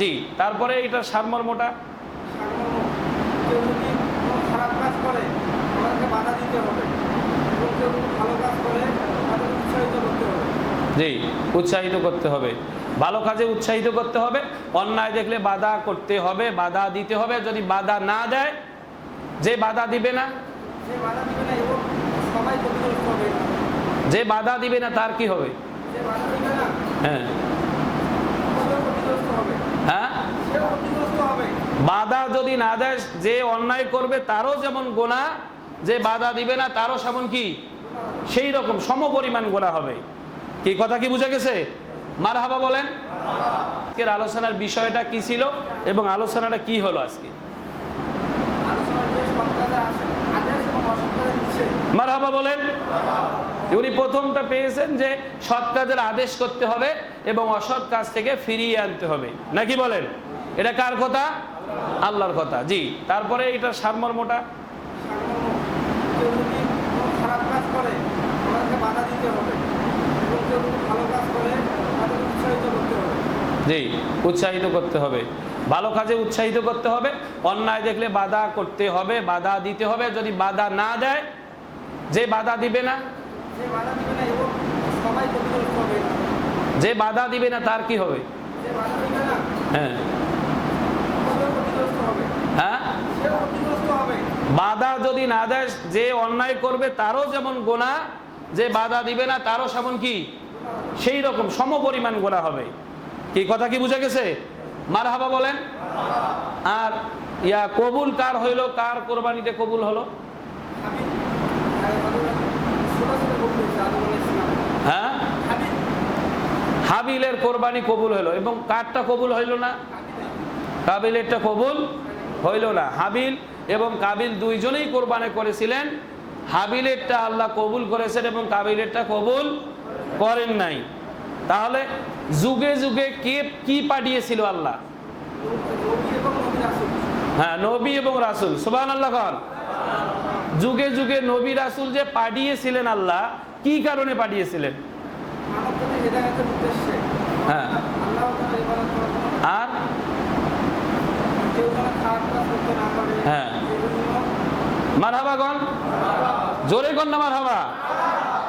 জি, তারপরে এটার উৎসাহিত করতে হবে জি, উৎসাহিত করতে হবে। ভালো কাজে উৎসাহিত করতে হবে। অন্যায় দেখলে বাধা করতে হবে, বাধা দিতে হবে। যদি বাধা না দেয়, যে বাধা দিবে না, যে বাধা দিবে না তার কি হবে? হ্যাঁ সেও ক্ষতিগ্রস্ত হবে হ্যাঁ সেও ক্ষতিগ্রস্ত হবে বাধা যদি না দেয়, যে অন্যায় করবে, তারও যেমন গোনা, যে বাধা দিবে না, তারও সেমন কি? সেই রকম সম পরিমাণ গোনা হবে। কি কথা কি বুঝে গেছে? মারহাবা বলেন। আজকের আলোচনার বিষয়টা কি ছিল এবং আলোচনাটা কি হলো আজকে? নিষেধ মারহাবা বলেন। উনি প্রথমটা পেয়েছেন যে সৎ কাজের আদেশ করতে হবে এবং অসৎ কাজ থেকে ফিরিয়ে আনতে হবে। নাকি বলেন? এটা কার কথা? আল্লাহর কথা, জি। তারপরে এটার সারমর্মটা জি, উৎসাহিত করতে হবে। ভালো কাজে উৎসাহিত করতে হবে। অন্যায় দেখলে বাধা করতে হবে, বাধা দিতে হবে। যদি বাধা না দেয়, যে বাধা দিবে না, যে বাধা দিবে না তার কি হবে? হ্যাঁ সেও ক্ষতিগ্রস্ত হবে হ্যাঁ সেও ক্ষতিগ্রস্ত হবে বাধা যদি না দেয় যে অন্যায় করবে, তারও যেমন গোনা, যে বাধা দিবে না, তারও সেমন কি? সেই রকম সম পরিমাণ গোনা হবে। কি কথা কি বুঝে গেছে? মার হাবা বলেন। আর ইয়া, কবুল কার হইল? কার কোরবানিতে কবুল হলো? হ্যাঁ? হাবিলের কোরবানি কবুল হলো এবং কারটা কবুল হইল না? কাবিলেরটা কবুল হইল না। হাবিল এবং কাবিল দুইজনেই কোরবানি করেছিলেন। হাবিলেরটা আল্লাহ কবুল করেছেন এবং কাবিলেরটা কবুল করেন নাই। তাহলে যুগে যুগে কে কি পাঠিয়েছিল আল্লাহ? হ্যাঁ নবী এবং রাসুল। সুবান আল্লাহ খান যুগে যুগে নবী রাসুল যে পাঠিয়েছিলেন আল্লাহ কি কারণে পাঠিয়েছিলেন? হ্যাঁ। আর কেউ যেন খারাপ কাজ করতে না পারে হ্যাঁ। মারহাবাগণ জোরে কন না মারহাবা?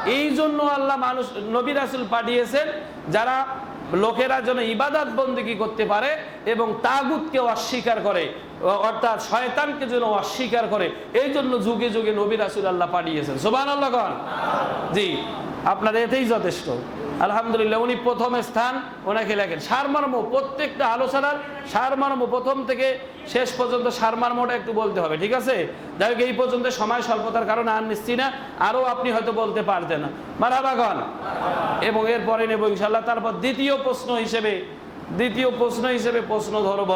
এই জন্য আল্লাহ মানুষ নবী রাসুল পাঠিয়েছেন যারা লোকেরা যেন ইবাদত বন্দিগি করতে পারে এবং তাগুতকে অস্বীকার করে অর্থাৎ শয়তানকে যেন অস্বীকার করে এই জন্য যুগে যুগে নবী রাসুল আল্লাহ পাঠিয়েছেন। সোবান আল্লাহ। জি। আপনার এতেই যথেষ্ট। আলহামদুলিল্লাহ, উনি প্রথম স্থান ওনাকে লেখেন। সারমর্ম, প্রত্যেকটা আলোচনার সারমর্ম, প্রথম থেকে শেষ পর্যন্ত সারমর্মটা একটু বলতে হবে, ঠিক আছে? যাই হোক, এই পর্যন্ত সময় স্বল্পতার কারণে আর নিচ্ছি না, আরও আপনি হয়তো বলতে পারতেন। মারাবাগন এবং এরপরে নেব ইনশাল্লাহ তারপর দ্বিতীয় প্রশ্ন হিসেবে, দ্বিতীয় প্রশ্ন হিসেবে প্রশ্ন ধরব।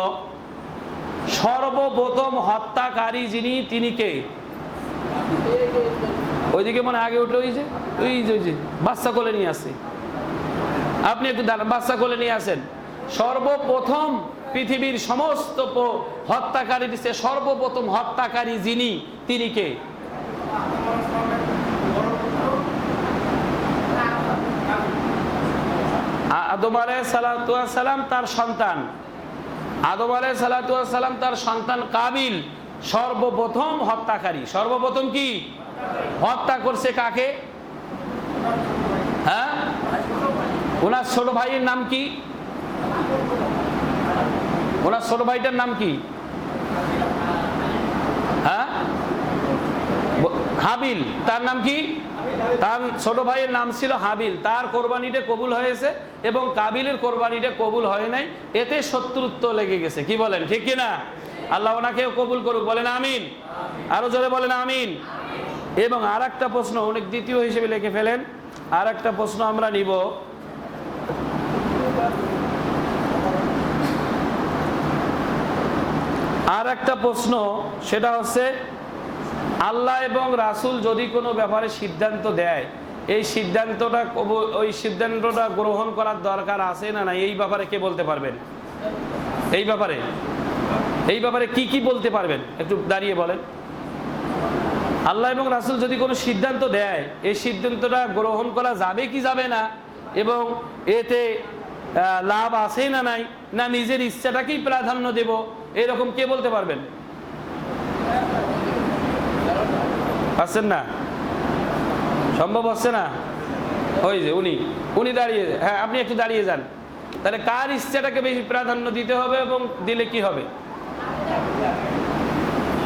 সর্বপ্রথম হত্যাকারী যিনি, তিনি কে? ওইদিকে মানে আগে উঠল, ওই যে ওই যে ওই যে, বাচ্চা কোলে নিয়ে আসে আপনি একটু বাচ্চা কোলে নিয়ে আসেন। সর্বপ্রথম পৃথিবীর সমস্ত চেয়ে সর্বপ্রথম হত্যাকারী যিনি, তিনি কে? আদম সালাম তার সন্তান। আদম সালাম তার সন্তান কাবিল, সর্বপ্রথম হত্যাকারী। সর্বপ্রথম কি? হত্যা করছে কাকে হ্যাঁ ওনার ছোট ভাইয়ের নাম কি? ওনার ছোট ভাইটার নাম কি? হ্যাঁ? হাবিল। তার নাম কি? তার ছোট ভাইয়ের নাম ছিল হাবিল। তার কোরবানিটা কবুল হয়েছে এবং কাবিলের কোরবানিটা কবুল হয় নাই। এতে শত্রুত্ব লেগে গেছে। কি বলেন? ঠিক কি না? আল্লাহ ওনাকেও কবুল করুক। বলেন আমিন। আরও জোরে বলেন আমিন। এবং আর একটা প্রশ্ন, অনেক দ্বিতীয় হিসেবে লিখে ফেলেন। আর একটা প্রশ্ন আমরা নিব। একটা প্রশ্ন, সেটা হচ্ছে, আল্লাহ এবং রাসূল যদি কোনো ব্যাপারে সিদ্ধান্ত দেয়, এই সিদ্ধান্তটা ওই সিদ্ধান্তটা গ্রহণ করার দরকার আছে না না এই ব্যাপারে কে বলতে পারবেন? এই ব্যাপারে? এই ব্যাপারে কি কি বলতে পারবেন? একটু দাঁড়িয়ে বলেন। আল্লাহ এবং রাসূল যদি কোনো সিদ্ধান্ত দেয়, এই সিদ্ধান্তটা গ্রহণ করা যাবে কি যাবে না? এবং এতে লাভ আছে না নাই? না নিজের ইচ্ছাটাকেই প্রাধান্য দেব? এরকম কে বলতে পারবেন? পাচ্ছেন না? সম্ভব হচ্ছে না? ওই যে উনি উনি দাঁড়িয়ে হ্যাঁ আপনি একটু দাঁড়িয়ে যান। তাহলে কার ইচ্ছাটাকে বেশি প্রাধান্য দিতে হবে এবং দিলে কি হবে?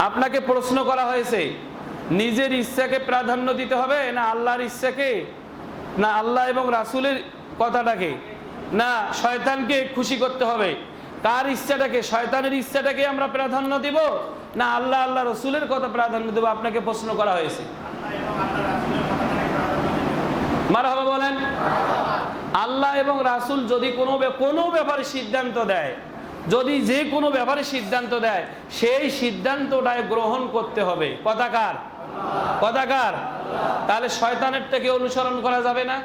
আপনাকে প্রশ্ন করা হয়েছে, নিজের ইচ্ছাকে প্রাধান্য দিতে হবে না আল্লাহর ইচ্ছাকে, না আল্লাহ এবং রাসূলের কথাটাকে? না, শয়তানকে খুশি করতে হবে। কার ইচ্ছাটাকে, শয়তানের ইচ্ছাটাকে আমরা প্রাধান্য দিব? না, আল্লাহ আল্লাহ রসুলের কথা প্রাধান্য দেবো? আপনাকে প্রশ্ন করা হয়েছে। মারহাবা বলেন, আল্লাহ এবং রাসূল যদি কোনো কোনো ব্যাপারে সিদ্ধান্ত দেয়, যদি যে কোনো ব্যাপারে সিদ্ধান্ত দেয়, সেই সিদ্ধান্তটায় গ্রহণ করতে হবে। কথাকার কথাকার তাহলে শয়তানেরটাকে অনুসরণ করা যাবে না?